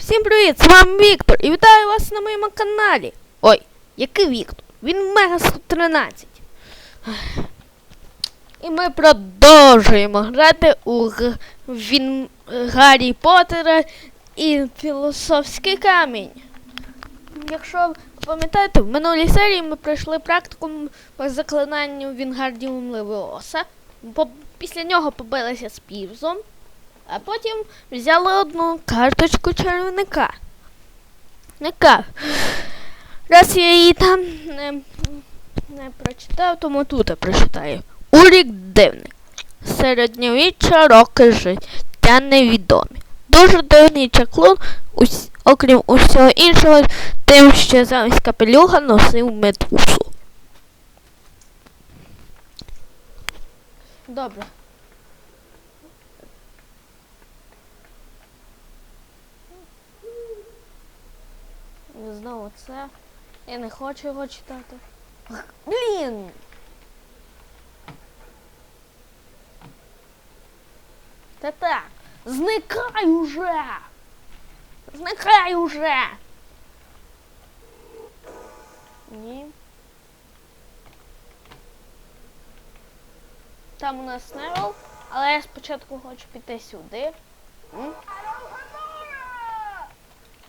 Всім привіт! З вами Віктор і вітаю вас на моєму каналі. Ой, який Віктор? Він Мега 113. І ми продовжуємо грати у він... Гаррі Поттера і Філософський камінь. Якщо пам'ятаєте, в минулій серії ми пройшли практикум по заклинанню Вінгардіум Левіоса. Після нього побилися з Півзом. А потім взяли одну карточку червоника. Ника. Раз я її там не, не прочитав, тому тут я прочитаю. Урік дивний. Середньовіччя роки життя невідомі. Дуже дивний чаклун, ус, окрім усього іншого, тим, що замість капелюха носив медузу. Добре. Знову це. Я не хочу його читати. Блін! Та так, зникай уже! Зникай уже! Ні. Там у нас Невил, але я спочатку хочу піти сюди. М?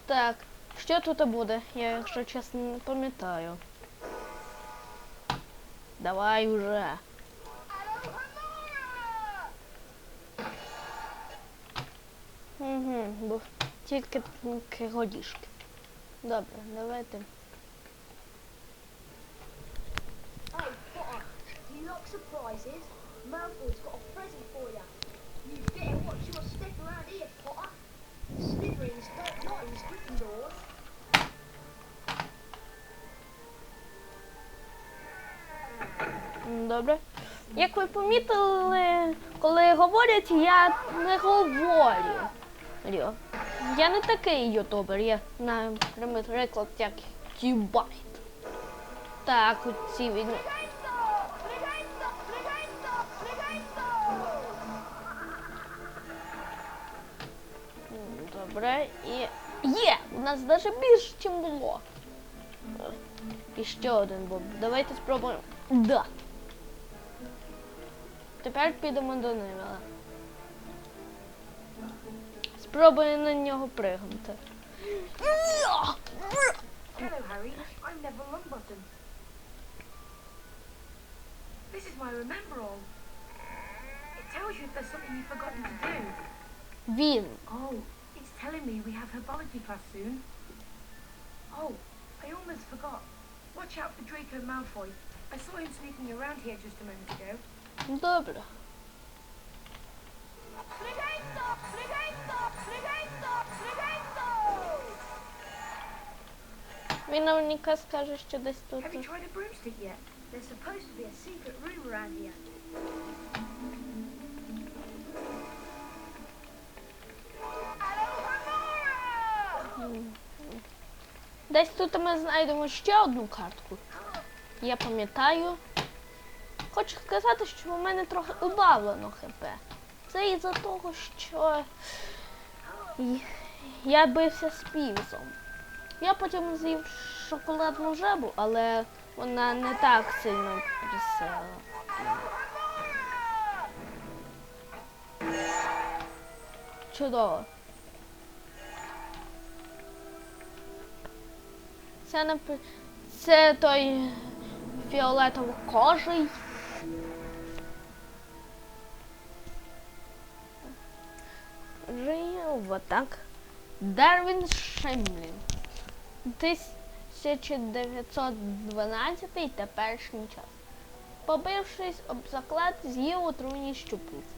Так, що тут буде? Я, якщо чесно, не пам'ятаю. Давай уже. Угу, бо тільки годішки. Добре, давайте. Hey, Potter, do you like surprises? Добре. Як ви помітили, коли говорять, я не говорю. Я не такий ютубер, я, наприклад, як Кібайт. Так, у цій війні. Добре, і є! У нас навіть більше, ніж було. І ще один був. Давайте спробуємо. Да. Тепер підемо до Невела. Спробую на нього пригнути. Hello, Harry. I'm Neville Longbottom. This is my remember all. It tells you if there's something you've forgotten to do. Він. Oh, it's telling me we have herbology class soon. Oh, I almost forgot. Watch out for Draco Malfoy. I saw him sneaking around here just a moment ago. Добре. Він наверняка скаже, що десь тут. Have you tried a broomstick yet? There's supposed to be a secret room around here. Десь тут ми знайдемо ще одну картку. Я пам'ятаю. Хочу сказати, що у мене трохи убавлено ХП. Це із-за того, що я бився з півзом. Я потім з'їв шоколадну жабу, але вона не так сильно весела. Чудово. Це напи... Це той фіолетово-кожий. Жив так. Дарвін Шемлін. 1912 теперішній час. Побившись об заклад, з'їв отруйні щупниці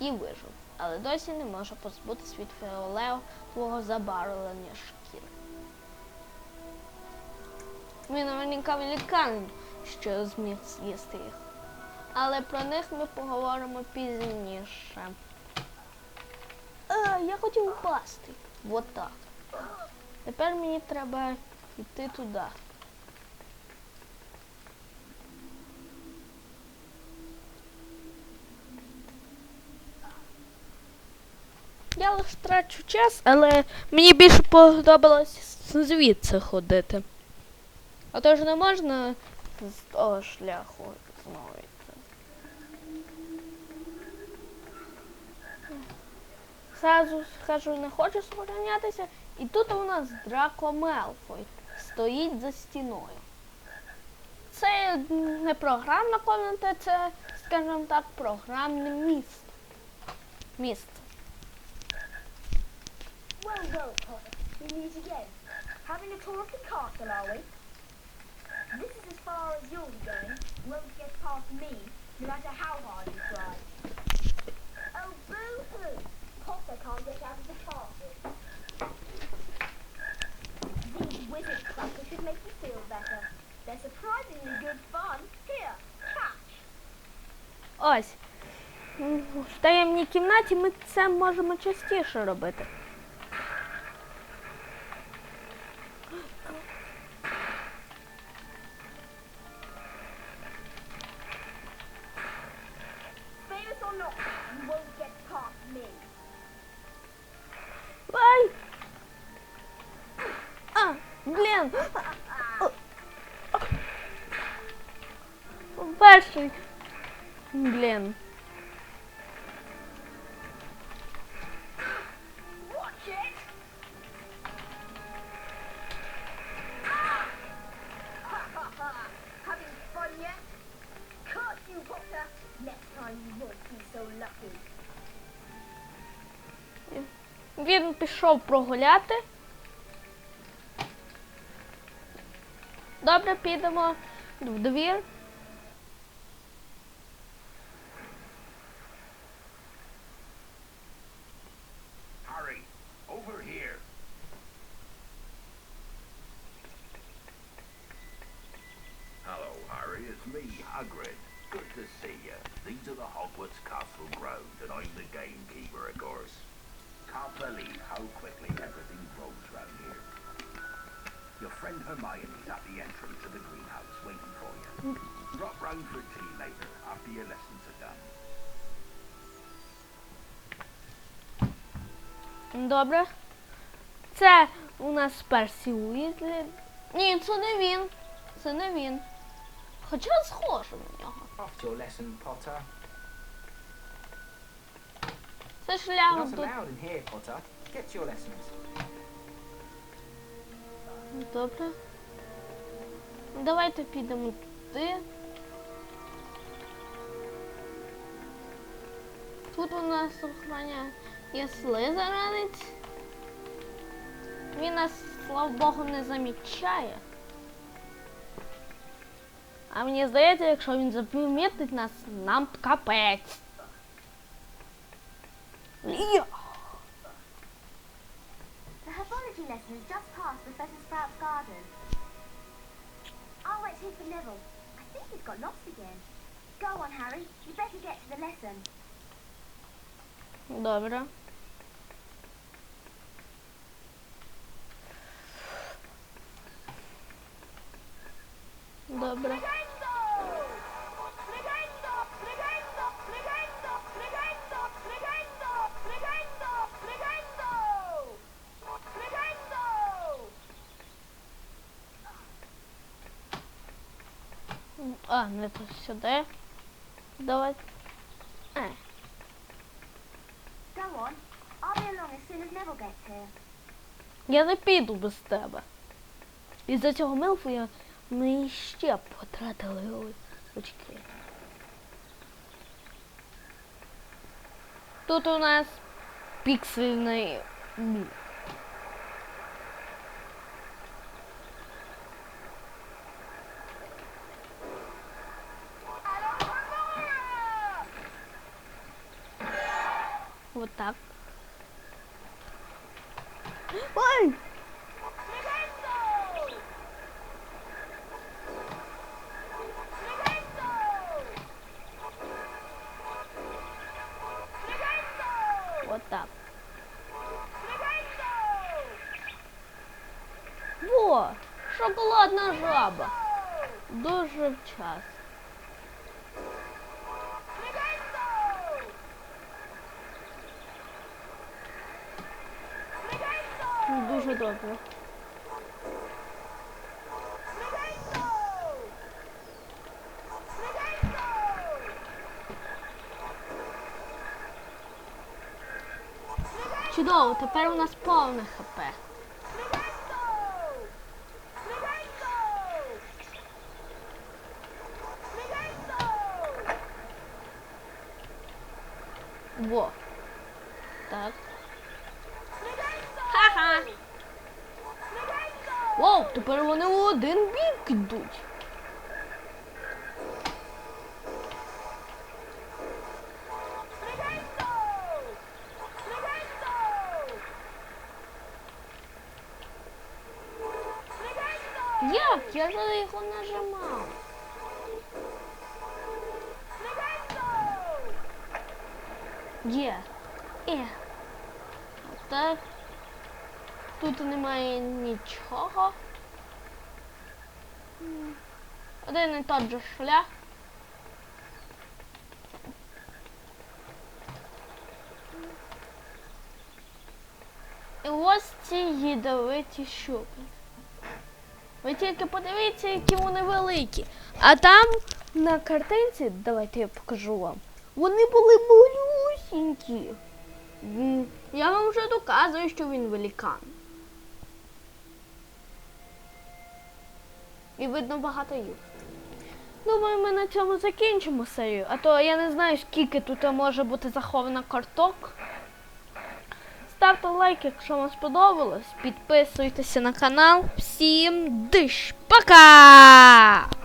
і вижив, але досі не може позбутись від фіолетового забарвлення шкіри. Він наверняка великан, що зміг з'їсти їх. Але про них ми поговоримо пізніше. Я хотів упасти. Вот так. Тепер мені треба йти туди. Я лише трачу час, але мені більше подобалось звідси ходити. А то ж не можна з того шляху знову йти. Зразу скажу, не хочу сохранятися. І тут у нас Драко Мелфой стоїть за стіною. Це не програмна комната, це, скажімо так, програмне місто. Місце. Well, well, Potter, we meet again. Having a tour of the castle, are we? This is as far as you'll be going. You won't get past me, no matter how hard you try. Ось. В таємній кімнаті ми це можемо частіше робити. So lucky. Він пішов прогуляти. Gamekeeper, of course. Can't believe how quickly everything grows round here. Your friend Hermione's at the entrance of the greenhouse waiting for you. Drop round for tea later after your lessons are done. Добре. Це у нас Персі Уізлі. Ні, це не він. Це не він. Хоча схоже на нього. Off to your lesson, Potter. Це You're шлях not до allowed in here, Potter. Get to your lessons. Добре. Давайте підемо туди. Тут у нас охороняє є слизеринець. Він нас, слава Богу, не замічає. А мені здається, якщо він запомітить нас, нам капець. Є! cooking lesson is just past Professor Sprout's garden. I'll wait here for Neville. I think he's got lost again. Go on, Harry. You better get to the lesson. Dobra. Dobra. Soon as Neville gets here. Я не піду без тебе. Із-за цього Мелфоя ми ще потратили очки. Тут у нас піксельний. м, так. Ой! Вот так. Во! Шоколадна жаба. Дуже вчасно. Дуже добре. Чудово, тепер у нас повне хп. Во. Так. Ха-ха. Воу, тепер вони у один бік йдуть. Як? Я ж його нажимав. Є. Е. Так. Тут немає нічого. Один і тот же шлях. І ось ці їдовиті щуки. Ви тільки подивіться, які вони великі. А там на картинці, давайте я покажу вам. Вони були малюсінькі. Я вам вже доказую, що він великан. І видно багато їх. Думаю, ми на цьому закінчимо серію. А то я не знаю, скільки тут може бути заховано карток. Ставте лайк, якщо вам сподобалось. Підписуйтеся на канал. Всім диш! Пока!